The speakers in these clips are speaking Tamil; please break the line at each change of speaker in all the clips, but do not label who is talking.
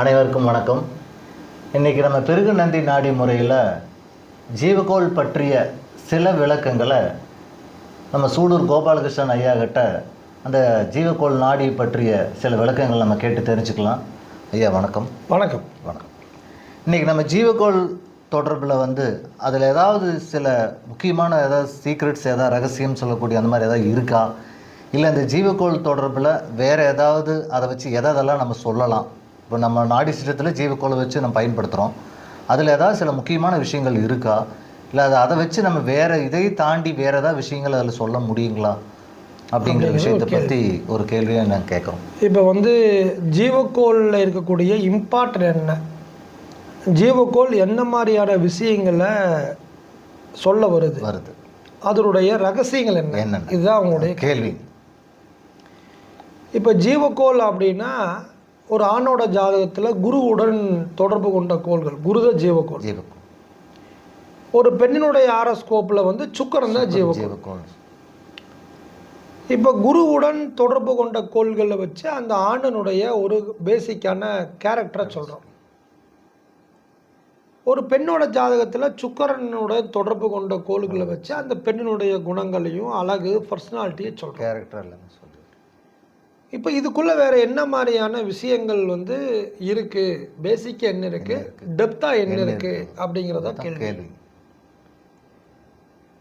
அனைவருக்கும் வணக்கம். இன்றைக்கி நம்ம பெருகு நந்தி நாடி முறையில் ஜீவகோள் பற்றிய சில விளக்கங்களை நம்ம சூடூர் கோபாலகிருஷ்ணன் ஐயா கிட்ட அந்த ஜீவகோள் நாடி பற்றிய சில விளக்கங்கள் நம்ம கேட்டு தெரிஞ்சுக்கலாம். ஐயா வணக்கம்.
வணக்கம்.
வணக்கம். இன்றைக்கி நம்ம ஜீவகோள் தொடர்பில் வந்து அதில் ஏதாவது சில முக்கியமான ஏதாவது சீக்ரெட்ஸ் ஏதாவது ரகசியம் சொல்லக்கூடிய அந்த மாதிரி ஏதாவது இருக்கா? இல்லை இந்த ஜீவகோள் தொடர்பில் வேறு ஏதாவது அதை வச்சு எதெல்லாம் நம்ம சொல்லலாம்? இப்போ நம்ம நாடி சிஸ்டத்தில் ஜீவக்கோளை வச்சு நம்ம பயன்படுத்துகிறோம் அதில் ஏதாவது சில முக்கியமான விஷயங்கள் இருக்கா? இல்லை அதை அதை வச்சு நம்ம வேறு இதை தாண்டி வேறு ஏதாவது விஷயங்கள் அதில் சொல்ல முடியுங்களா? அப்படிங்கிற விஷயத்தை பற்றி ஒரு கேள்வியை நான் கேட்குறோம்.
இப்போ வந்து ஜீவக்கோளில் இருக்கக்கூடிய இம்பார்ட்டன் என்ன? ஜீவக்கோள் என்ன மாதிரியான விஷயங்களை சொல்ல வருது?
வருது.
அதனுடைய ரகசியங்கள் என்ன?
என்னென்ன?
இதுதான் அவங்களுடைய
கேள்வி.
இப்போ ஜீவக்கோள் அப்படின்னா ஒரு ஆணோட ஜாதகத்தில் குருவுடன் தொடர்பு கொண்ட கோள்கள் குருத ஜீவக்கோள்.
ஜீவக்கோள்.
ஒரு பெண்ணினுடைய ஆரஸ்கோப்பில் வந்து சுக்கரன் தான் ஜீவக்கோள். இப்போ குருவுடன் தொடர்பு கொண்ட கோள்களை வச்சு அந்த ஆண்டனுடைய ஒரு பேசிக்கான கேரக்டரை சொல்கிறோம் ஒரு பெண்ணோட ஜாதகத்தில் சுக்கரனோட தொடர்பு கொண்ட கோள்களை வச்சு அந்த பெண்ணினுடைய குணங்களையும் அழகு பர்சனாலிட்டியை சொல்கிறோம்
கேரக்டர் எல்லாமே சொல்லுது
இப்போ இதுக்குள்ளே வேற என்ன மாதிரியான விஷயங்கள் வந்து இருக்கு? பேசிக்காக என்ன இருக்கு? டெப்த்தாக என்ன இருக்கு? அப்படிங்கிறத கேள்வி.
கேள்வி.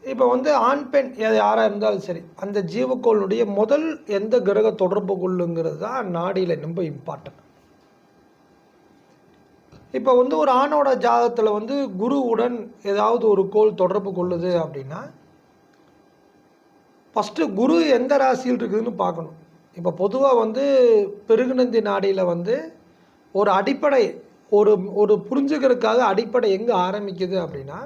இப்போ வந்து ஆண் பெண் எது யாராக இருந்தாலும் சரி அந்த ஜீவக்கோளுடைய முதல் எந்த கிரக தொடர்பு கொள்ளுங்கிறது தான் நாடியில் ரொம்ப இம்பார்ட்டன்ட் இப்போ வந்து ஒரு ஆணோட ஜாதகத்தில் வந்து குருவுடன் ஏதாவது ஒரு கோள் தொடர்பு கொள்ளுது அப்படின்னா ஃபஸ்ட்டு குரு எந்த ராசியில் இருக்குதுன்னு பார்க்கணும். இப்போ பொதுவாக வந்து பெருகுநந்தி நாடியில் வந்து ஒரு அடிப்படை ஒரு ஒரு புரிஞ்சுக்கிறதுக்காக அடிப்படை எங்கே ஆரம்பிக்குது அப்படின்னா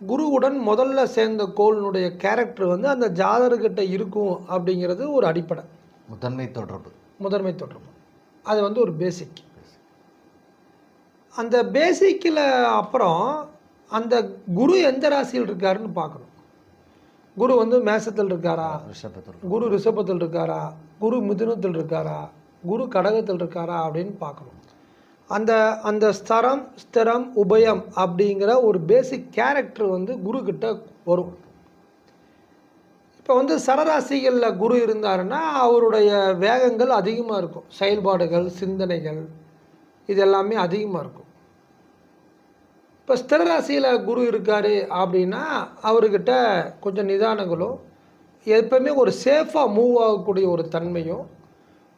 குருவுடன் முதல்ல சேர்ந்த கோளினுடைய கேரக்டர் வந்து அந்த ஜாதகர்கிட்ட இருக்கும் அப்படிங்கிறது ஒரு அடிப்படை.
முதன்மை தொடர்பு.
முதன்மை தொடர்பு. அது வந்து ஒரு பேசிக் அந்த பேசிக்கில் அப்புறம் அந்த குரு எந்த ராசியில் இருக்காருன்னு பார்க்கணும். குரு வந்து மேசத்தில் இருக்காரா?
ரிஷபத்தில்
குரு ரிஷபத்தில் இருக்காரா? குரு மிதுனத்தில் இருக்காரா? குரு கடகத்தில் இருக்காரா அப்படின்னு பார்க்கணும். அந்த அந்த ஸ்தரம் ஸ்திரம் உபயம் அப்படிங்கிற ஒரு பேசிக் கேரக்டர் வந்து குரு கிட்ட வரும். இப்போ வந்து சரராசிகளில் குரு இருந்தாருன்னா அவருடைய வேகங்கள் அதிகமாக இருக்கும். செயல்பாடுகள் சிந்தனைகள் இது எல்லாமே அதிகமாக இருக்கும். இப்போ ஸ்திரராசியில் குரு இருக்கார் அப்படின்னா அவர்கிட்ட கொஞ்சம் நிதானங்களும் எப்பவுமே ஒரு சேஃபாக மூவ் ஆகக்கூடிய ஒரு தன்மையும்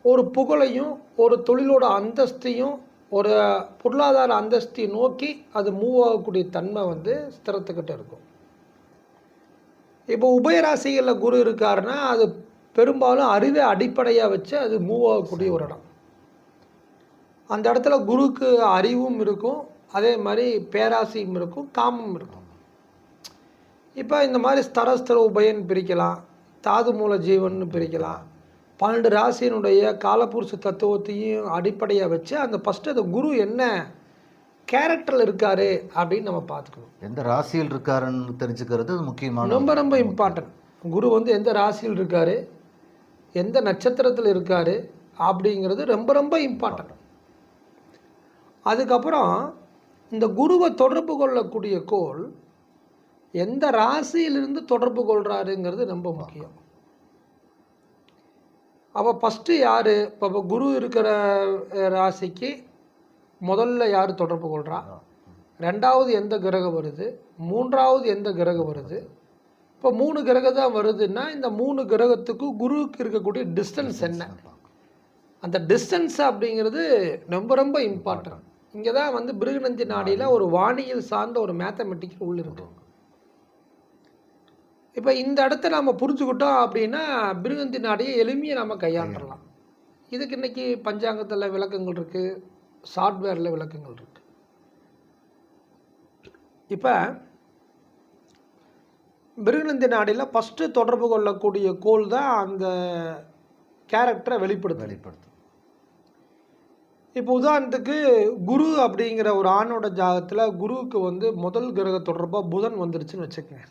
ஒரு புகழையும் ஒரு தொழிலோட அந்தஸ்தையும் ஒரு பொருளாதார அந்தஸ்தை நோக்கி அது மூவ் ஆகக்கூடிய தன்மை வந்து ஸ்திரத்துக்கிட்ட இருக்கும். இப்போ உபயராசிகளில் குரு இருக்காருன்னா அது பெரும்பாலும் அறிவை அடிப்படையாக வச்சு அது மூவ் ஆகக்கூடிய ஒரு இடம். அந்த இடத்துல குருக்கு அறிவும் இருக்கும் அதே மாதிரி பேராசையும் இருக்கும் காமம் இருக்கும். இப்போ இந்த மாதிரி ஸ்தரஸ்தர உபயன் பிரிக்கலாம் தாது மூல ஜீவன் பிரிக்கலாம். பன்னெண்டு ராசியினுடைய காலபுருஷ தத்துவத்தையும் அடிப்படையாக வச்சு அந்த ஃபஸ்ட்டு அந்த குரு என்ன கேரக்டரில் இருக்காரு அப்படின்னு நம்ம பார்த்துக்கணும்.
எந்த ராசியில் இருக்காருன்னு தெரிஞ்சுக்கிறது முக்கியமான
ரொம்ப ரொம்ப இம்பார்ட்டன்ட் குரு வந்து எந்த ராசியில் இருக்காரு எந்த நட்சத்திரத்தில் இருக்காரு அப்படிங்கிறது ரொம்ப ரொம்ப இம்பார்ட்டன்ட் அதுக்கப்புறம் இந்த குருவை தொடர்பு கொள்ளக்கூடிய கோள் எந்த ராசியிலிருந்து தொடர்பு கொள்கிறாருங்கிறது ரொம்ப முக்கியம். அப்போ ஃபஸ்ட்டு யார்? இப்போ குரு இருக்கிற ராசிக்கு முதல்ல யார் தொடர்பு கொள்கிறா ரெண்டாவது எந்த கிரகம் வருது? மூன்றாவது எந்த கிரகம் வருது? இப்போ மூணு கிரகம் தான் வருதுன்னா இந்த மூணு கிரகத்துக்கும் குருவுக்கு இருக்கக்கூடிய டிஸ்டன்ஸ் என்ன? அந்த டிஸ்டன்ஸ் அப்படிங்கிறது ரொம்ப ரொம்ப இம்பார்ட்டன்ட் இங்கே தான் வந்து பிருகுநந்தி நாடியில் ஒரு வானியல் சார்ந்த ஒரு மேத்தமெட்டிக்கல் உள்ள இருக்கு. இப்போ இந்த இடத்த நாம் புரிஞ்சுக்கிட்டோம் அப்படின்னா பிருகுநந்தி நாடியை எளிமையை நம்ம கையாண்டலாம் இதுக்கு இன்னைக்கு பஞ்சாங்கத்தில் விளக்கங்கள் இருக்குது சாஃப்ட்வேரில் விளக்கங்கள் இருக்குது இப்போ பிருகுநந்தி நாடியில் ஃபஸ்ட்டு தொடர்பு கொள்ளக்கூடிய கோள் தான் அந்த கேரக்டரை வெளிப்படுத்துது.
வெளிப்படுத்தும்
இப்போ உதாரணத்துக்கு குரு அப்படிங்கிற ஒரு ஆணோட ஜாதகத்தில் குருவுக்கு வந்து முதல் கிரக தொடர்பாக புதன் வந்துருச்சுன்னு வச்சுக்கோங்க.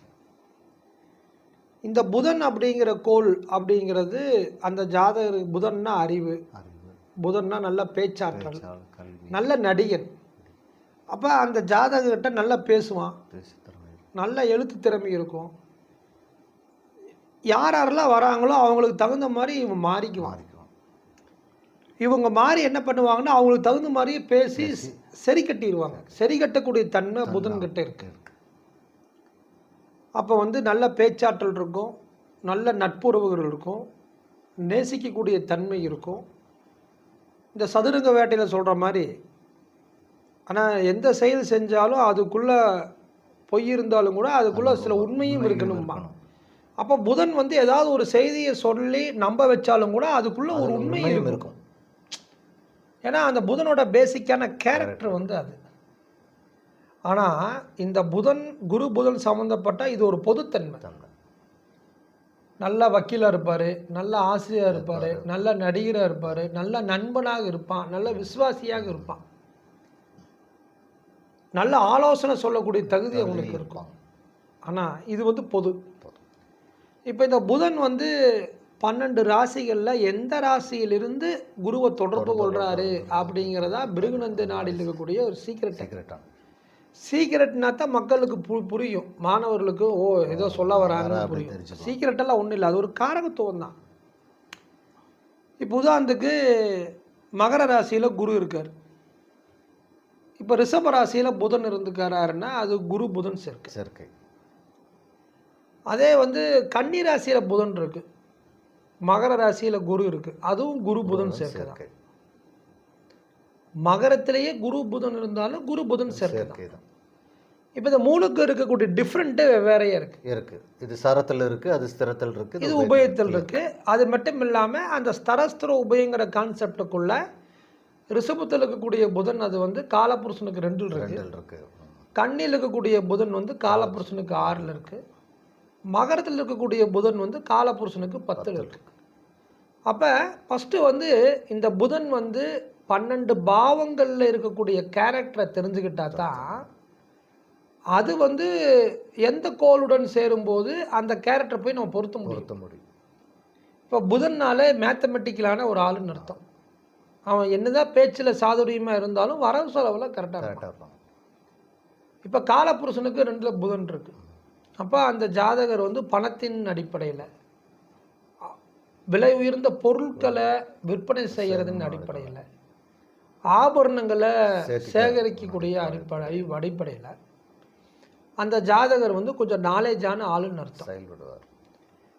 இந்த புதன் அப்படிங்கிற கோள் அப்படிங்கிறது அந்த ஜாதகர் புதன்னா அறிவு. புதன்னா நல்ல பேச்சாற்றல். நல்ல நடிகன். அப்போ அந்த ஜாதகர்கிட்ட நல்லா பேசுவான். நல்ல எழுத்து திறமை இருக்கும். யார் யாரெல்லாம் வராங்களோ அவங்களுக்கு தகுந்த மாதிரி இவன் மாறிக்குவான். இவங்க மாறி என்ன பண்ணுவாங்கன்னா அவங்களுக்கு தகுந்த மாதிரியே பேசி சரி கட்டிடுவாங்க. சரி கட்டக்கூடிய தன்மை புதன் கிட்ட இருக்கு. அப்போ வந்து நல்ல பேச்சாற்றல் இருக்கும் நல்ல நட்புறவுகள் இருக்கும் நேசிக்கக்கூடிய தன்மை இருக்கும். இந்த சதுரங்க வேட்டையில் சொல்கிற மாதிரி ஆனால் எந்த செயல் செஞ்சாலும் அதுக்குள்ளே பொய் இருந்தாலும் கூட அதுக்குள்ளே சில உண்மையும் இருக்கணும்பா அப்போ புதன் வந்து ஏதாவது ஒரு செய்தியை சொல்லி நம்ப வச்சாலும் கூட அதுக்குள்ளே ஒரு உண்மை
உண்மையும்
இருக்கும். ஏன்னா அந்த புதனோட பேசிக்கான கேரக்டர் வந்து அது. ஆனால் இந்த புதன் குரு புதன் சம்மந்தப்பட்ட இது ஒரு பொதுத்தன்மை.
தன்மை.
நல்ல வக்கீலாக இருப்பார் நல்ல ஆசிரியராக இருப்பார். நல்ல நடிகராக இருப்பார் நல்ல நண்பனாக இருப்பான் நல்ல விசுவாசியாக இருப்பான். நல்ல ஆலோசனை சொல்லக்கூடிய தகுதி அவனுக்கு இருக்கும். ஆனால் இது வந்து பொது. இப்போ இந்த புதன் வந்து பன்னெண்டு ராசிகளில் எந்த ராசியிலிருந்து குருவை தொடர்பு கொள்றாரு அப்படிங்கிறதா பிருகுநந்த நாடில் இருக்கக்கூடிய ஒரு சீக்கிரட்
சீக்கிரட்டான
சீக்கிரட்னா தான் மக்களுக்கு பு புரியும். மாணவர்களுக்கு ஓ ஏதோ சொல்ல
அப்படி
புரியும்.
தெரிஞ்சுக்குவாங்க.
சீக்கிரட் எல்லாம் ஒன்றும் இல்லை. அது ஒரு காரகத்துவம் தான். இப்போ உதாரணத்துக்கு மகர ராசியில் குரு இருக்கார். இப்போ ரிஷப ராசியில் புதன் இருந்துக்காராருன்னா அது குரு புதன் சேர்க்கை.
சேர்க்கை.
அதே வந்து கன்னி ராசியில் புதன் இருக்கு. மகர ராசியில் குரு இருக்கு. அதுவும் குரு புதன் சேர்க்கை தான். மகரத்திலேயே குரு புதன் இருந்தாலும் குரு புதன் சேர்க்கை தான். இப்போ இந்த மூணுக்கு இருக்கக்கூடிய டிஃப்ரெண்ட்டு வெவ்வேறையா இருக்கு.
இருக்கு. இது சரத்தில் இருக்கு அது ஸ்திரத்தில் இருக்கு
இது உபயத்தில் இருக்கு. அது மட்டும் இல்லாமல் அந்த ஸ்தரஸ்திர உபயங்கிற கான்செப்டுக்குள்ள ரிஷபத்தில் இருக்கக்கூடிய புதன் அது வந்து காலபுருஷனுக்கு ரெண்டில் இருக்கு.
ரெண்டில் இருக்கு.
கண்ணில் இருக்கக்கூடிய புதன் வந்து காலபுருஷனுக்கு ஆறில் இருக்கு. மகரத்தில் இருக்கக்கூடிய புதன் வந்து காலபுருஷனுக்கு பத்தில் இருக்கு. அப்போ ஃபஸ்ட்டு வந்து இந்த புதன் வந்து பன்னெண்டு பாவங்களில் இருக்கக்கூடிய கேரக்டரை தெரிஞ்சுக்கிட்டா தான் அது வந்து எந்த கோளுடன் சேரும்போது அந்த கேரக்டரை போய் நம்ம பொருத்த
பொருத்த முடியும்.
இப்போ புதன்னாலே மேத்தமெட்டிக்கலான ஒரு ஆளுன்னு அர்த்தம். அவன் என்னதான் பேச்சில் சாதுரியமாக இருந்தாலும் வரவு செலவில் கரெக்டாக இருக்கும்
கரெக்டாக இருப்பாங்க
இப்போ காலபுருஷனுக்கு ரெண்டில் புதன் இருக்கு. அப்போ அந்த ஜாதகர் வந்து பணத்தின் அடிப்படையில் விலை உயர்ந்த பொருட்களை விற்பனை செய்கிறதின் அடிப்படையில் ஆபரணங்களை. சேகரிக்கக்கூடிய அடிப்படை அடிப்படையில் அந்த ஜாதகர் வந்து கொஞ்சம் நாலேஜான ஆளுன்னு அர்த்தம்.
செயல்படுவார்.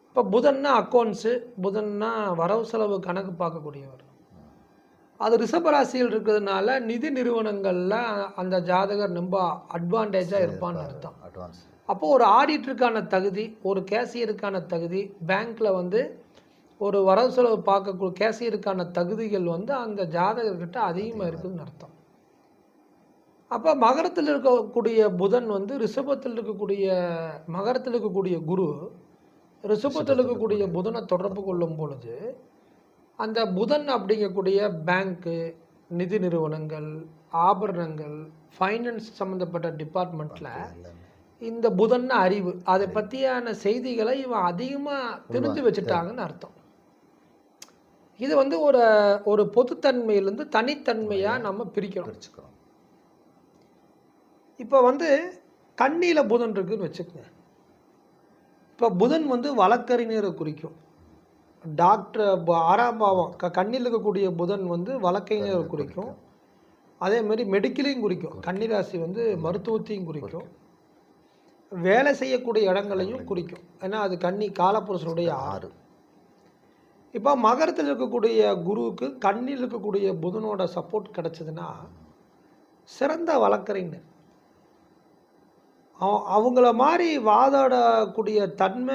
இப்போ புதன்னா அக்கௌண்ட்ஸு புதன்னா வரவு செலவு கணக்கு பார்க்கக்கூடியவர். அது ரிஷபராசியில் இருக்கிறதுனால நிதி நிறுவனங்களில் அந்த ஜாதகர் ரொம்ப அட்வான்டேஜாக இருப்பான்னு அர்த்தம்.
அட்வான்ஸ்
அப்போ ஒரு ஆடிட்டருக்கான தகுதி ஒரு கேசியருக்கான தகுதி பேங்க்கில் வந்து ஒரு வரவு செலவு பார்க்கக்கூடிய கேசியருக்கான தகுதிகள் வந்து அந்த ஜாதகர்கிட்ட அதிகமாக இருக்குதுன்னு அர்த்தம். அப்போ மகரத்தில் இருக்கக்கூடிய புதன் வந்து ரிஷபத்தில் இருக்கக்கூடிய மகரத்தில் இருக்கக்கூடிய குரு ரிஷபத்தில் இருக்கக்கூடிய புதனை தொடர்பு கொள்ளும் பொழுது அந்த புதன் அப்படிங்கக்கூடிய பேங்க்கு நிதி நிறுவனங்கள் ஆபரணங்கள் ஃபைனான்ஸ் சம்மந்தப்பட்ட டிபார்ட்மெண்ட்டில் இந்த புதன் அறிவு அதை பற்றியான செய்திகளை இவன் அதிகமாக தெரிஞ்சு வச்சுட்டாங்கன்னு அர்த்தம். இது வந்து ஒரு ஒரு பொதுத்தன்மையிலேருந்து தனித்தன்மையாக நம்ம பிரிக்கிறோம்.
பிரிச்சுக்கிறோம்.
இப்போ வந்து கண்ணியில் புதன் இருக்குன்னு வச்சுக்கோங்க. இப்போ புதன் வந்து வழக்கறிஞரை குறிக்கும். டாக்டர் ஆறாம் பாவம் க கண்ணில் இருக்கக்கூடிய புதன் வந்து வழக்கறிஞரை குறிக்கும். அதே மாதிரி மெடிக்கலையும் குறிக்கும். கன்னிராசி வந்து மருத்துவத்தையும் குறிக்கும். வேலை செய்யக்கூடிய இடங்களையும் குறிக்கும். ஏன்னா அது கன்னி காலப்புருஷனுடைய ஆறு. இப்போ மகரத்தில் இருக்கக்கூடிய குருவுக்கு கண்ணில் இருக்கக்கூடிய புதனோட சப்போர்ட் கிடைச்சதுன்னா சிறந்த வழக்கறிஞர். அவ- அவங்கள மாதிரி வாதாடக்கூடிய தன்மை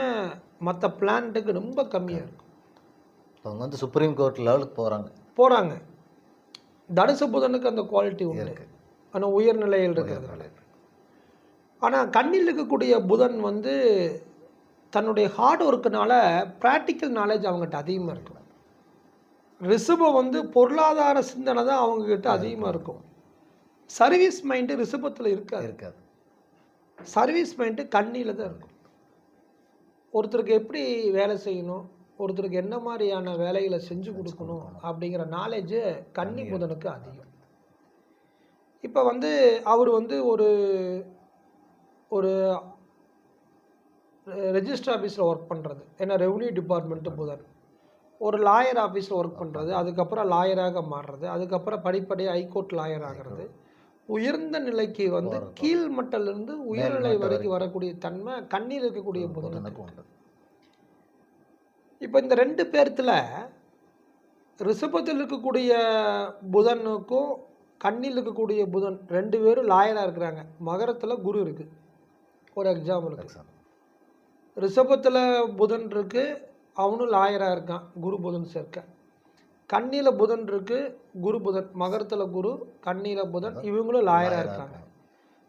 மற்ற பிளான்ட்டுக்கு ரொம்ப கம்மியாக இருக்கும்.
அவங்க வந்து சுப்ரீம் கோர்ட் லெவலுக்கு போகிறாங்க
போகிறாங்க தனுசு புதனுக்கு அந்த குவாலிட்டி உண்டு. ஆனால் உயர்நிலையில் இருக்கிறது. ஆனால் கண்ணில் இருக்கக்கூடிய புதன் வந்து தன்னுடைய ஹார்ட் ஒர்க்குனால ப்ராக்டிக்கல் நாலேஜ் அவங்ககிட்ட அதிகமாக இருக்கும். ரிஷபம் வந்து பொருளாதார சிந்தனை தான் அவங்கக்கிட்ட அதிகமாக இருக்கும். சர்வீஸ் மைண்டு ரிஷபத்தில் இருக்காது.
இருக்காது.
சர்வீஸ் மைண்டு கண்ணியில் தான் இருக்கும். ஒருத்தருக்கு எப்படி வேலை செய்யணும் ஒருத்தருக்கு என்ன மாதிரியான வேலைகளை செஞ்சு கொடுக்கணும் அப்படிங்கிற நாலேஜு கன்னி புதனுக்கு அதிகம். இப்போ வந்து அவர் வந்து ஒரு ஒரு ரெஜிஸ்டர் ஆஃபீஸில் ஒர்க் பண்ணுறது ஏன்னா ரெவன்யூ டிபார்ட்மெண்ட்டு புதன் ஒரு லாயர் ஆஃபீஸில் ஒர்க் பண்ணுறது அதுக்கப்புறம் லாயராக மாறுறது அதுக்கப்புறம் படிப்படியாக ஹைகோர்ட் லாயர் ஆகிறது. உயர்ந்த நிலைக்கு வந்து கீழ் மட்டத்திலிருந்து உயர்நிலை வரைக்கும் வரக்கூடிய தன்மை கண்ணில் இருக்கக்கூடிய புதனுக்கு
உண்டு.
இப்போ இந்த ரெண்டு பேர்த்துல ரிஷபத்தில் இருக்கக்கூடிய புதனுக்கும் கண்ணில் இருக்கக்கூடிய புதன் ரெண்டு பேரும் லாயராக இருக்கிறாங்க. மகரத்தில் குரு இருக்குது ஒரு எக்ஸாம்பிளுக்கு
Example.
ரிஷபத்தில் புதன் இருக்கு அவனும் லாயராக இருக்கான் குரு புதன் சேர்க்க. கண்ணியில் புதன் இருக்கு குரு புதன். மகரத்தில் குரு கண்ணியில் புதன் இவங்களும் லாயராக இருக்காங்க.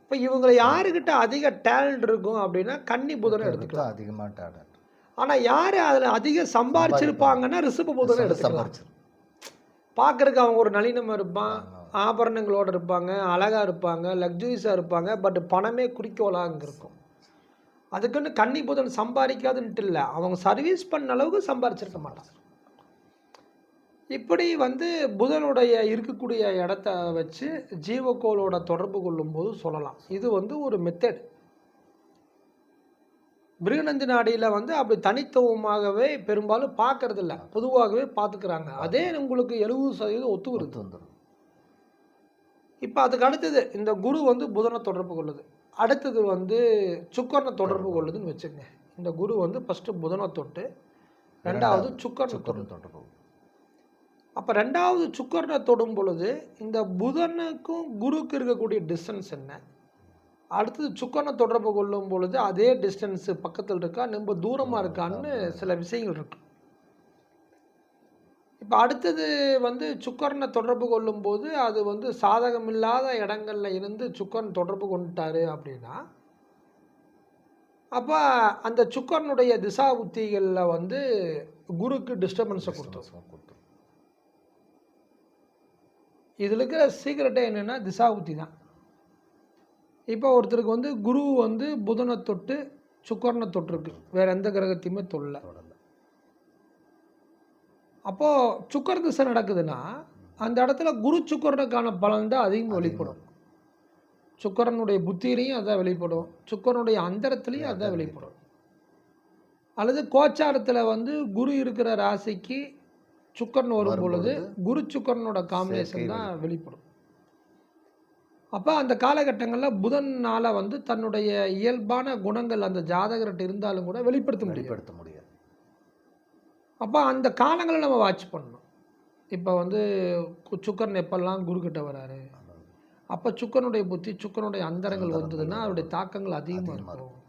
இப்போ இவங்களை யாருக்கிட்ட அதிக டேலண்ட் இருக்கும் அப்படின்னா கன்னி புதனை எடுத்துக்கலாம்.
அதிகமாக டேலண்ட்
ஆனால் யார் அதில் அதிக சம்பாரிச்சிருப்பாங்கன்னா ரிஷப புதனை எடுத்துக்கலாம்.
சம்பாரிச்சிரு
பார்க்கறதுக்கு அவங்க ஒரு நளினமாக இருப்பான். ஆபரணங்களோட இருப்பாங்க அழகாக இருப்பாங்க லக்ஸுரிஸாக இருப்பாங்க பட் பணமே குறிக்கோளாக அங்கே இருக்கும். அதுக்குன்னு கன்னி புதன் சம்பாதிக்காதுன்ட்டு இல்லை. அவங்க சர்வீஸ் பண்ண அளவுக்கு சம்பாரிச்சிருக்க மாட்டாங்க. இப்படி வந்து புதனுடைய இருக்கக்கூடிய இடத்த வச்சு ஜீவக்கோளோட தொடர்பு கொள்ளும்போது சொல்லலாம். இது வந்து ஒரு மெத்தட் மிருகநந்தி நாடியில் வந்து அப்படி தனித்துவமாகவே பெரும்பாலும் பார்க்கறதில்ல. பொதுவாகவே பார்த்துக்கிறாங்க. அதே உங்களுக்கு எழுபது சதவீதம் ஒத்து வருது.
வந்துடும்
இப்போ அதுக்கு அடுத்தது இந்த குரு வந்து புதனை தொடர்பு கொள்ளுது. அடுத்தது வந்து சுக்கரனை தொடர்பு கொள்ளுதுன்னு வச்சுக்கங்க இந்த குரு வந்து ஃபஸ்ட்டு புதனை தொட்டு ரெண்டாவது சுக்கரனை
தொடர்பு
அப்போ ரெண்டாவது சுக்கரனை தொடும் பொழுது இந்த புதனுக்கும் குருக்கு இருக்கக்கூடிய டிஸ்டன்ஸ் என்ன? அடுத்தது சுக்கரனை தொடர்பு கொள்ளும் பொழுது அதே டிஸ்டன்ஸு பக்கத்தில் இருக்கா? ரொம்ப தூரமாக இருக்கான்னு சில விஷயங்கள் இருக்கு. இப்போ அடுத்தது வந்து சுக்கரனை தொடர்பு கொள்ளும்போது அது வந்து சாதகமில்லாத இடங்கள்ல இருந்து சுக்கரன் தொடர்பு கொண்டுட்டாரு அப்படின்னா அப்போ அந்த சுக்கரனுடைய திசா புத்திகளில் வந்து குருக்கு டிஸ்டர்பன்ஸை கொடுத்தோம்
கொடுத்துரும்.
இதில் இருக்கிற சீக்கிரட்டே என்னென்னா திசா புத்தி தான். இப்போ ஒருத்தருக்கு வந்து குரு வந்து புதனை தொட்டு சுக்கரனை தொட்டிருக்கு. வேற எந்த கிரகத்தையுமே தொல்ல. அப்போது சுக்கர திசை நடக்குதுன்னா அந்த இடத்துல குரு சுக்கரனுக்கான பலன் தான் அதிகம் வெளிப்படும். சுக்கரனுடைய புத்தியிலையும் அதான் வெளிப்படும். சுக்கரனுடைய அந்தரத்துலேயும் அதான் வெளிப்படும். அல்லது கோச்சாரத்தில் வந்து குரு இருக்கிற ராசிக்கு சுக்கரன் வரும் பொழுது குரு சுக்கரனோட காம்பினேஷன் தான் வெளிப்படும். அப்போ அந்த காலகட்டங்களில் புதனால வந்து தன்னுடைய இயல்பான குணங்கள் அந்த ஜாதகர்கிட்ட இருந்தாலும் கூட வெளிப்படுத்த முடியும் அப்போ அந்த காலங்களை நம்ம வாட்ச் பண்ணணும். இப்போ வந்து கு- சுக்கரன் எப்பெல்லாம் குருக்கிட்ட வராரு? அப்போ சுக்கரனுடைய புத்தி சுக்கரனுடைய அந்தரங்கள் வந்ததுன்னா அவருடைய தாக்கங்கள் அதிகமாக இருக்கும்.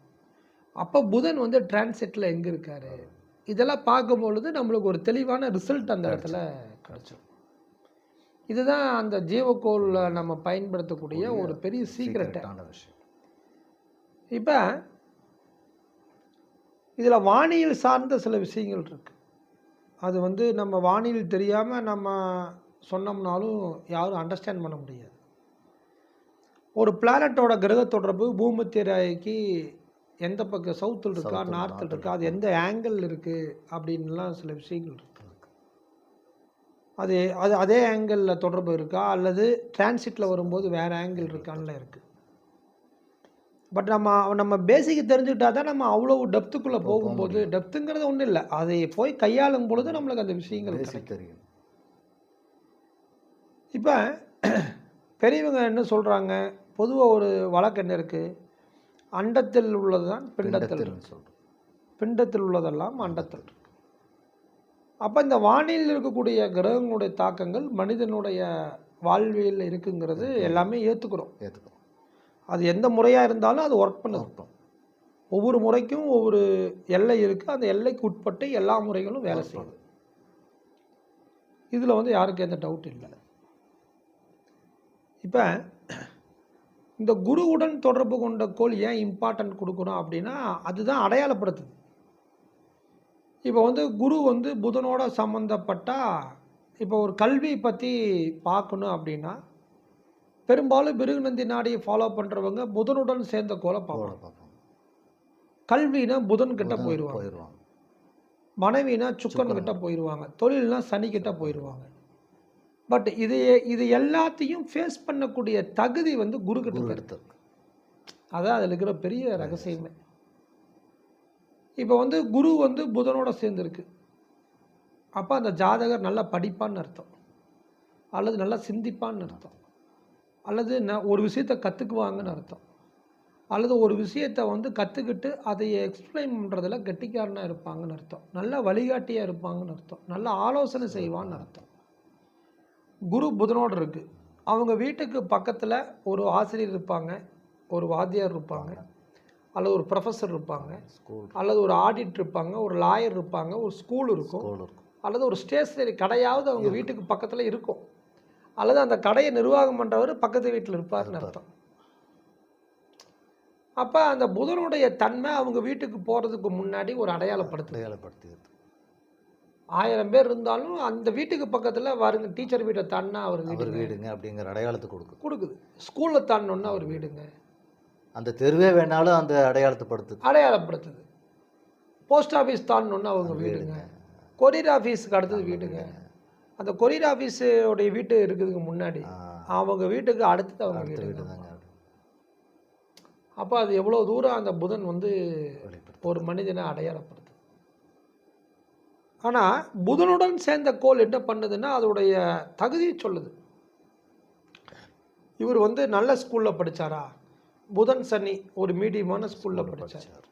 அப்போ புதன் வந்து டிரான்சிட்டில் எங்கே இருக்காரு? இதெல்லாம் பார்க்கும்பொழுது நம்மளுக்கு ஒரு தெளிவான ரிசல்ட் அந்த இடத்துல கிடைச்சிடும் இதுதான் அந்த ஜீவக்கோளில் நம்ம பயன்படுத்தக்கூடிய ஒரு பெரிய சீக்ரெட்டு
சீக்கிரட்டான விஷயம்.
இப்போ இதில் வானியல் சார்ந்த சில விஷயங்கள் இருக்கு. அது வந்து நம்ம வானியல் தெரியாமல் நம்ம சொன்னோம்னாலும் யாரும் அண்டர்ஸ்டாண்ட் பண்ண முடியாது. ஒரு பிளானட்டோட கிரக தொடர்பு பூமத்திய ரேகைக்கு எந்த பக்கம் சவுத்தில் இருக்கா நார்த்தில் இருக்கா அது எந்த ஆங்கிள் இருக்குது அப்படின்லாம் சில விஷயங்கள் இருக்கு. அது அது அதே ஆங்கிளில் தொடர்பு இருக்கா? அல்லது டிரான்சிட்டில் வரும்போது வேறு ஆங்கிள் இருக்கான்ல இருக்குது பட் நம்ம நம்ம பேசிக் தெரிஞ்சுக்கிட்டா தான் நம்ம அவ்வளோ டெப்த்துக்குள்ளே போகும்போது டெப்த்துங்கிறது ஒன்றும் இல்லை. அதை போய் கையாளும் பொழுது நம்மளுக்கு அந்த விஷயங்கள்
தெரியும்.
இப்போ பெரியவங்க என்ன சொல்கிறாங்க பொதுவாக ஒரு வழக்கு என்ன இருக்குது அண்டத்தில் உள்ளது தான் பிண்டத்தில் இருக்கு.
பிண்டத்தில்
உள்ளதெல்லாம் அண்டத்தில் அப்போ இந்த வானிலையில் இருக்கக்கூடிய கிரகங்களுடைய தாக்கங்கள் மனிதனுடைய வாழ்வியல் இருக்குங்கிறது எல்லாமே ஏற்றுக்கிறோம்
ஏற்றுக்கிறோம்
அது எந்த முறையாக இருந்தாலும் அது ஒர்க் பண்ணுது.
அர்த்தம்
ஒவ்வொரு முறைக்கும் ஒவ்வொரு எல்லை இருக்குது அந்த எல்லைக்கு உட்பட்டு எல்லா முறைகளும் வேலை செய்யுது இதில் வந்து யாருக்கும் எந்த டவுட் இல்லை. இப்போ இந்த குருவுடன் தொடர்பு கொண்ட கோள் ஏன் இம்பார்ட்டன்ட் கொடுக்கணும் அப்படின்னா அதுதான் அடையாளப்படுத்துது. இப்போ வந்து குரு வந்து புதனோட சம்மந்தப்பட்டா இப்போ ஒரு கல்வி பற்றி பார்க்கணும் அப்படின்னா பெரும்பாலும் பிருகுநந்தி நாடியை ஃபாலோ பண்ணுறவங்க புதனுடன் சேர்ந்த கோலை பார்ப்பாங்க கல்வினா புதன் கிட்ட போயிடுவாங்க
போயிடுவாங்க
மனைவினா சுக்கன் கிட்ட போயிடுவாங்க தொழில்னா சனி கிட்ட போயிடுவாங்க பட் இது இது எல்லாத்தையும் ஃபேஸ் பண்ணக்கூடிய தகுதி வந்து குரு கிட்ட இருக்கு.
எடுத்து
அதான் அதில் இருக்கிற பெரிய ரகசியமே. இப்போ வந்து குரு வந்து புதனோட சேர்ந்துருக்கு. அப்போ அந்த ஜாதகர் நல்லா படிப்பான்னு அர்த்தம். அல்லது நல்லா சிந்திப்பான்னு அர்த்தம். அல்லது ந ஒரு விஷயத்தை கற்றுக்குவாங்கன்னு அர்த்தம். அல்லது ஒரு விஷயத்தை வந்து கற்றுக்கிட்டு அதை எக்ஸ்பிளைன் பண்ணுறதுல கெட்டிக்காரனாக இருப்பாங்கன்னு அர்த்தம். நல்ல வழிகாட்டியாக இருப்பாங்கன்னு அர்த்தம். நல்ல ஆலோசனை செய்வான்னு அர்த்தம். குரு புதனோடு இருக்குது அவங்க வீட்டுக்கு பக்கத்தில் ஒரு ஆசிரியர் இருப்பாங்க. ஒரு வாத்தியார் இருப்பாங்க. அல்லது ஒரு ப்ரொஃபஸர் இருப்பாங்க.
ஸ்கூல்
அல்லது ஒரு ஆடிட் இருப்பாங்க. ஒரு லாயர் இருப்பாங்க. ஒரு ஸ்கூல் இருக்கும்.
ஸ்கூல் இருக்கும்.
அல்லது ஒரு ஸ்டேஷனரி கடையாவது அவங்க வீட்டுக்கு பக்கத்தில் இருக்கும். அல்லது அந்த கடையை நிர்வாகம் பண்ணுறவர் பக்கத்து வீட்டில் இருப்பார்னு அர்த்தம். அப்போ அந்த புதனுடைய தன்மை அவங்க வீட்டுக்கு போகிறதுக்கு முன்னாடி ஒரு அடையாளப்படுத்துது.
அடையாளப்படுத்தியது
ஆயிரம் பேர் இருந்தாலும் அந்த வீட்டுக்கு பக்கத்தில் வருங்க டீச்சர் வீட்டை தாண்டினா அவர்
அவர்
வீடு
வீடுங்க அப்படிங்கிற அடையாளத்தை கொடுக்குது.
கொடுக்குது. ஸ்கூலில் தாண்டினோன்னா அவர் வீடுங்க.
அந்த தெருவே வேணாலும் அந்த அடையாளத்தை படுத்துது
அடையாளப்படுத்துது. போஸ்ட் ஆஃபீஸ் தாண்டினோன்னா அவங்க வீடுங்க. கொரியர் ஆஃபீஸுக்கு அடுத்தது வீடுங்க. அந்த கொரியர் ஆஃபீஸோடைய வீட்டு இருக்குதுக்கு முன்னாடி அவங்க வீட்டுக்கு அடுத்தது அவங்க வீடு
தாங்க
அப்போ அது எவ்வளோ தூரம் அந்த புதன் வந்து ஒரு மனிதனை அடையாளப்படுத்துது. ஆனால் புதனுடன் சேர்ந்த கோள் என்ன பண்ணுதுன்னா அதோடைய தகுதியை சொல்லுது. இவர் வந்து நல்ல ஸ்கூலில் படிச்சாரா? புதன் சனி ஒரு மீடியமான ஸ்கூலில் படித்தார்
படிச்சார்.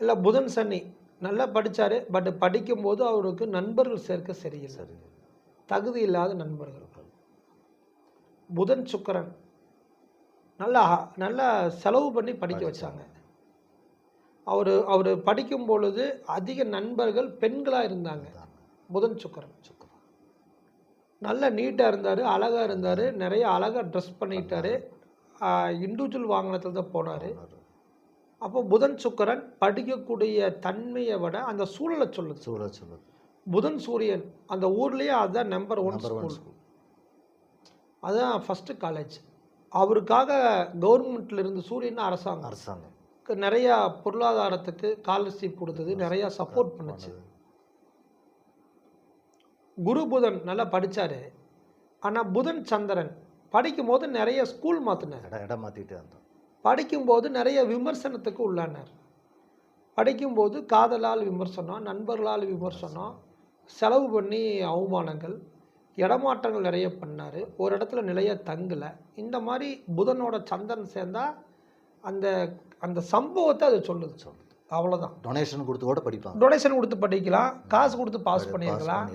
இல்லை புதன் சனி நல்லா படிச்சாரு பட் படிக்கும்போது அவருக்கு நண்பர்கள் சேர்க்க சரியில்லை.
சரி
தகுதி இல்லாத நண்பர்கள். புதன் சுக்கிரன் நல்லா நல்லா செலவு பண்ணி படிக்க வச்சாங்க. அவர் அவர் படிக்கும் பொழுது அதிக நண்பர்கள் பெண்களாக இருந்தாங்க. புதன் சுக்கிரன்.
சுக்கரம்.
நல்ல நீட்டாக இருந்தார் அழகாக இருந்தார் நிறைய அழகாக ட்ரெஸ் பண்ணிட்டாரு. இண்டிவிஜுவல் வாகனத்தில் தான் போனார். அப்போ புதன் சுக்கிரன் படிக்கக்கூடிய தன்மையை விட அந்த சூழலை சொல்லுது.
சூழல் சொல்லுது.
புதன் சூரியன் அந்த ஊர்லேயே அதுதான் நம்பர் ஒன் ஸ்கூல் அதுதான் ஃபஸ்ட்டு காலேஜ் அவருக்காக கவர்மெண்ட்ல இருந்து சூரியன் அரசாங்கம்.
அரசாங்கம்.
நிறையா பொருளாதாரத்துக்கு ஸ்காலர்ஷிப் கொடுத்தது நிறையா சப்போர்ட் பண்ணுச்சு. குரு புதன் நல்லா படிச்சாரு. ஆனால் புதன் சந்திரன் படிக்கும்போது நிறைய ஸ்கூல் மாற்றினார்
இடம் மாற்றிட்டே இருந்தோம்
படிக்கும்போது நிறைய விமர்சனத்துக்கு உள்ளானார். படிக்கும்போது காதலால் விமர்சனம் நண்பர்களால் விமர்சனம் செலவு பண்ணி அவமானங்கள் இடமாற்றங்கள் நிறைய பண்ணார். ஒரு இடத்துல நிலைய தங்கலை. இந்த மாதிரி புதனோட சந்திரன் சேர்ந்தா அந்த அந்த சம்பவத்தை அது சொல்லுது.
சொல்லுது.
அவ்வளோதான்
டொனேஷன் கொடுத்து கூட படிப்பாங்க
டொனேஷன் கொடுத்து படிக்கலாம். காசு கொடுத்து பாஸ் பண்ணியிருக்கலாம்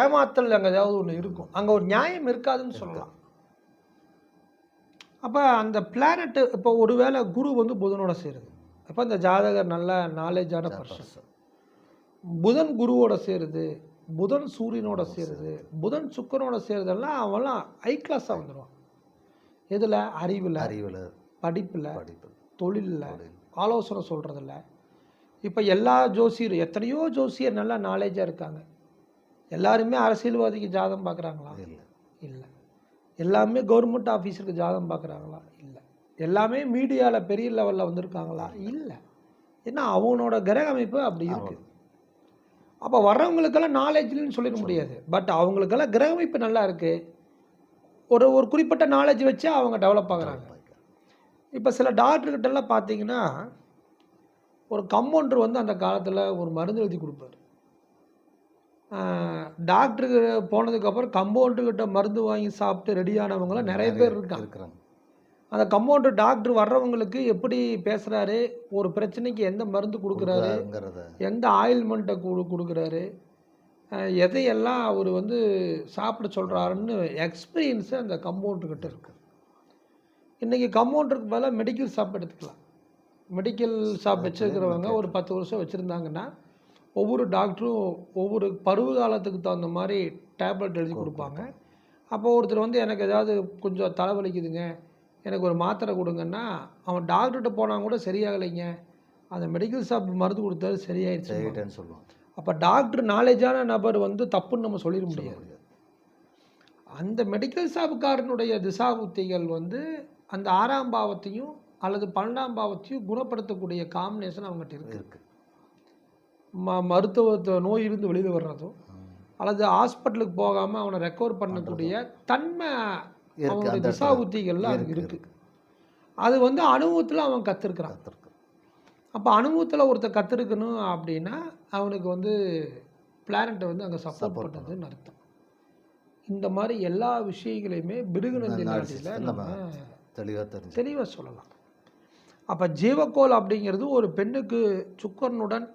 ஏமாத்தல் அங்கே ஏதாவது ஒன்று இருக்கும். அங்கே ஒரு நியாயம் இருக்காதுன்னு சொல்லலாம். அப்போ அந்த பிளானட்டு இப்போ ஒருவேளை குரு வந்து புதனோட சேருது. அப்போ இந்த ஜாதகர் நல்ல நாலேஜான பர்சன் புதன் குருவோட சேருது புதன் சூரியனோட சேருது. புதன் சுக்கரனோட சேருதெல்லாம் அவன்லாம் ஹை கிளாஸாக வந்துடுவான் எதில்? அறிவில்
அறிவில்
படிப்பில்
படிப்பு.
தொழிலில்
தொழில்.
ஆலோசனை சொல்கிறதில்ல இப்போ எல்லா ஜோசியரும் எத்தனையோ ஜோசியர் நல்லா நாலேஜாக இருக்காங்க. எல்லாருமே அரசியல்வாதிக்கு ஜாதகம் பார்க்குறாங்களா
இல்லை.
இல்லை. எல்லாமே கவர்மெண்ட் ஆஃபீஸருக்கு ஜாதகம் பார்க்குறாங்களா? இல்லை. எல்லாமே மீடியாவில் பெரிய லெவலில் வந்திருக்காங்களா? இல்லை. ஏன்னா அவனோட கிரக அமைப்பு அப்படி இருக்கு. அப்போ வர்றவங்களுக்கெல்லாம் நாலேஜ்னு சொல்லிட முடியாது. பட் அவங்களுக்கெல்லாம் கிரக அமைப்பு நல்லா இருக்கு. ஒரு ஒரு குறிப்பிட்ட நாலேஜ் வச்சு அவங்க டெவலப் ஆகுறாங்க. இப்போ சில டாக்டர்கிட்டலாம் பார்த்தீங்கன்னா ஒரு கம்பவுண்டர் வந்து அந்த காலத்தில் ஒரு மருந்து எழுதி கொடுப்பாரு. டாக்டருக்கு போனதுக்கப்புறம் கம்பவுண்டர்கிட்ட மருந்து வாங்கி சாப்பிட்டு ரெடியானவங்களாம் நிறைய பேர் இருக்காங்க.
இருக்கிறாங்க.
அந்த கம்பவுண்டர் டாக்டர் வர்றவங்களுக்கு எப்படி பேசுகிறாரு ஒரு பிரச்சனைக்கு எந்த மருந்து கொடுக்குறாரு? எந்த ஆயில்மெண்ட்டை கொடு கொடுக்குறாரு? எதையெல்லாம் அவர் வந்து சாப்பிட சொல்கிறாருன்னு எக்ஸ்பீரியன்ஸு அந்த கம்பவுண்டர்கிட்ட இருக்கு. இன்றைக்கி கம்பவுண்டருக்கு பதிலாக மெடிக்கல் ஷாப் எடுத்துக்கலாம். மெடிக்கல் ஷாப் வச்சுருக்கிறவங்க ஒரு பத்து வருஷம் வச்சுருந்தாங்கன்னா ஒவ்வொரு டாக்டரும் ஒவ்வொரு பருவ காலத்துக்கு தகுந்த மாதிரி டேப்லெட் எழுதி கொடுப்பாங்க. அப்போ ஒருத்தர் வந்து எனக்கு ஏதாவது கொஞ்சம் தலைவலிக்குதுங்க எனக்கு ஒரு மாத்திரை கொடுங்கன்னா அவன் டாக்டர்கிட்ட போனால் கூட சரியாகலைங்க. அந்த மெடிக்கல் ஷாப் மருந்து கொடுத்தாரு சரியாயிடுச்சு
சொல்லுவாங்க.
அப்போ டாக்டர் நாலேஜான நபர் வந்து தப்புன்னு நம்ம சொல்லிட முடியாது. அந்த மெடிக்கல் ஷாப்புக்காரனுடைய திசாபுத்திகள் வந்து அந்த ஆறாம் பாவத்தையும் அல்லது பன்னெண்டாம் பாவத்தையும் குணப்படுத்தக்கூடிய காம்பினேஷன் அவங்ககிட்ட இருக்கு.
இருக்கு.
ம மருத்துவ நோய் இருந்து வெளியில் வர்றதும் அல்லது ஹாஸ்பிட்டலுக்கு போகாமல் அவனை ரெக்கவர் பண்ணக்கூடிய தன்மை அவனுடைய திசா புத்திகள்ல அது இருக்கு அது வந்து அனுபவத்தில் அவன் கற்றுருக்குறான் அப்போ அனுபவத்தில் ஒருத்தர் கற்றுருக்கணும் அப்படின்னா அவனுக்கு வந்து பிளானட்டை வந்து அங்கே சப்போர்ட் பண்ணுறதுன்னு அர்த்தம். இந்த மாதிரி எல்லா விஷயங்களையுமே பிருகுநந்தி நாட்டில்
நம்ம தெளிவாக
தெளிவாக சொல்லலாம். அப்போ ஜீவக்கோள் அப்படிங்கிறது ஒரு பெண்ணுக்கு சுக்கரனுடன்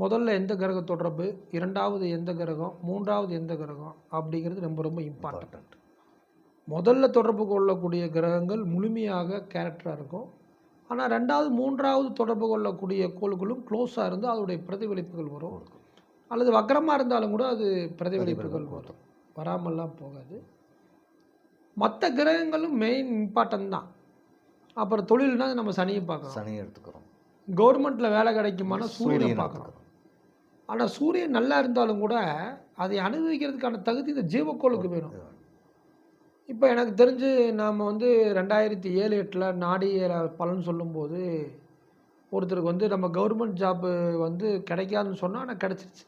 முதல்ல எந்த கிரக தொடர்பு? இரண்டாவது எந்த கிரகம்? மூன்றாவது எந்த கிரகம்? அப்படிங்கிறது ரொம்ப ரொம்ப இம்பார்ட்டன்ட்
இம்பார்ட்டன்ட்
முதல்ல தொடர்பு கொள்ளக்கூடிய கிரகங்கள் முழுமையாக கேரக்டராக இருக்கும். ஆனால் ரெண்டாவது மூன்றாவது தொடர்பு கொள்ளக்கூடிய கோள்களும் க்ளோஸாக இருந்து அதோடைய பிரதிபலிப்புகள் வரும். அல்லது வக்கரமாக இருந்தாலும் கூட அது பிரதிபலிப்புகள் வரும். வராமல்லாம் போகாது. மற்ற கிரகங்களும் மெயின் இம்பார்ட்டன்ட் தான். அப்புறம் தொழில்னா நம்ம சனியை பார்க்கணும்.
சனி எடுத்துக்கிறோம்.
கவர்மெண்ட்டில் வேலை கிடைக்குமான சூரியனை
சூரியனை
பார்க்குறோம் ஆனால் சூரியன் நல்லா இருந்தாலும் கூட அதை அனுபவிக்கிறதுக்கான தகுதி இந்த ஜீவக்கோளுக்கு வேணும். இப்போ எனக்கு தெரிஞ்சு நாம் வந்து ரெண்டாயிரத்தி ஏழு எட்டில் நாடிய பலன் சொல்லும்போது ஒருத்தருக்கு வந்து நம்ம கவர்மெண்ட் ஜாப்பு வந்து கிடைக்காதுன்னு சொன்னால் ஆனால் கிடச்சிருச்சு.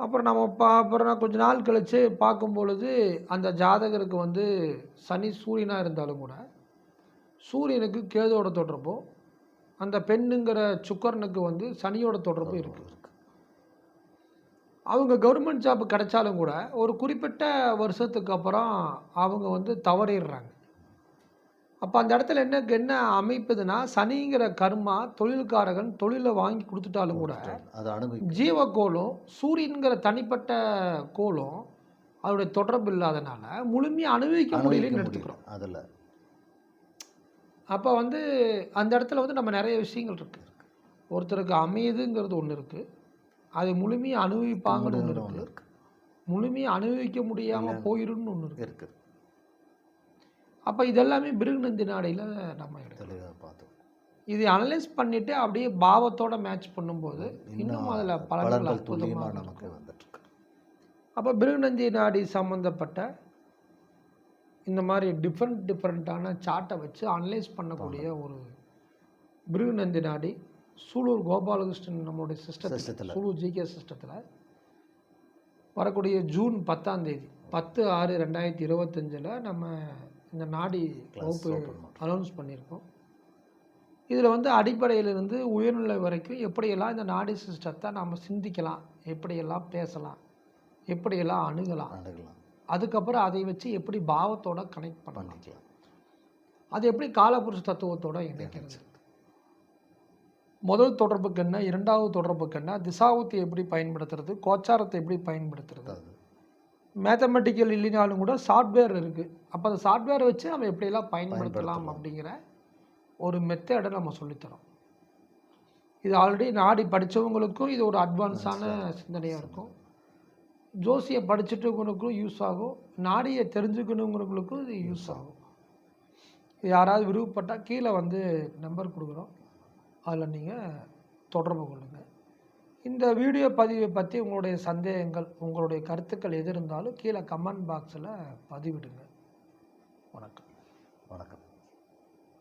அப்புறம் நம்ம பா அப்புறம் நான் கொஞ்ச நாள் கழித்து பார்க்கும் பொழுது அந்த ஜாதகருக்கு வந்து சனி சூரியனாக இருந்தாலும் கூட சூரியனுக்கு கேதுவோட தொடர்பும் அந்த பெண்ணுங்கிற சுக்கரனுக்கு வந்து சனியோட தொடர்பும் இருக்குது அவங்க கவர்மெண்ட் ஜாப் கிடைச்சாலும் கூட ஒரு குறிப்பிட்ட வருஷத்துக்கு அப்புறம் அவங்க வந்து தவறிடுறாங்க. அப்போ அந்த இடத்துல என்ன என்ன அமைப்புதுன்னா சனிங்கிற கர்மா தொழில்காரகன் தொழிலை வாங்கி கொடுத்துட்டாலும் கூட ஜீவக்கோளும் சூரியன்கிற தனிப்பட்ட கோளும் அதோடைய தொடர்பு இல்லாதனால முழுமையாக அனுபவிக்க முடியலன்னு எடுத்துக்கிறோம்.
அதில்
அப்போ வந்து அந்த இடத்துல வந்து நம்ம நிறைய விஷயங்கள் இருக்குது ஒருத்தருக்கு அமையுதுங்கிறது ஒன்று இருக்குது அதை முழுமையாக அனுபவிப்பாங்கன்னு ஒன்று
ஒன்று
இருக்குது
இருக்கு.
முழுமையாக அனுபவிக்க முடியாமல் போயிடும்னு ஒன்று இருக்குது
இருக்குது
அப்போ இதெல்லாமே பிருகுநந்தி நாடையில் நம்ம
தெளிவாக பார்த்தோம்.
இதை அனலைஸ் பண்ணிவிட்டு அப்படியே பாவத்தோட மேட்ச் பண்ணும்போது இன்னும் அதில் பலன்கள் அற்புதமாக
நமக்கு வந்துட்டுருக்கு
அப்போ பிருகுநந்தி நாடி சம்மந்தப்பட்ட இந்த மாதிரி டிஃப்ரெண்ட் டிஃப்ரெண்ட்டான சார்ட்டை வச்சு அனலைஸ் பண்ணக்கூடிய ஒரு பிருகுநந்தி நாடி சூலூர் கோபாலகிருஷ்ணன் நம்மளுடைய சிஸ்டத்தில் சூலூர் ஜிகே சிஸ்டத்தில் வரக்கூடிய ஜூன் பத்தாம் தேதி பத்து ஆறு ரெண்டாயிரத்தி இருபத்தஞ்சில் நம்ம இந்த நாடி வகுப்பு. அனௌன்ஸ் பண்ணியிருக்கோம். இதில் வந்து அடிப்படையிலிருந்து உயர்நிலை வரைக்கும் எப்படியெல்லாம் இந்த நாடி சிஸ்டத்தை நம்ம சிந்திக்கலாம் எப்படியெல்லாம் பேசலாம் எப்படியெல்லாம் அணுகலாம்
அணுகலாம்.
அதுக்கப்புறம் அதை வச்சு எப்படி பாவத்தோட கனெக்ட் பண்ணலாம்.
பண்ணிக்கலாம்.
அது எப்படி காலபுருஷ தத்துவத்தோட இணைக்கிறது? முதல் தொடர்புக்கு என்ன இரண்டாவது தொடர்புக்கு என்ன திசாவுத்தி எப்படி பயன்படுத்துறது கோச்சாரத்தை எப்படி பயன்படுத்துறது?
அது
மேத்தமெட்டிக்கல் இல்லைனாலும் கூட சாஃப்ட்வேர் இருக்குது அப்போ அந்த சாஃப்ட்வேரை வச்சு நம்ம எப்படியெல்லாம் பயன்படுத்தலாம் அப்படிங்கிற ஒரு மெத்தடை நம்ம சொல்லித்தரோம். இது ஆல்ரெடி நாடி படித்தவங்களுக்கும் இது ஒரு அட்வான்ஸான சிந்தனையாக இருக்கும். ஜோசியை படிச்சுட்டுங்கிறவங்களுக்கும் யூஸ் ஆகும். நாடியை தெரிஞ்சுக்கணுங்கிறவங்களுக்கும் இது யூஸ் ஆகும். யாராவது விருப்பப்பட்டால் கீழே வந்து நம்பர் கொடுக்குறோம். அதில் நீங்கள் தொடர்பு கொள்ளுங்கள் இந்த வீடியோ பதிவை பற்றி உங்களுடைய சந்தேகங்கள் உங்களுடைய கருத்துக்கள் எது இருந்தாலும் கீழே கமெண்ட் பாக்ஸில் பதிவிடுங்க. வணக்கம்.
வணக்கம்.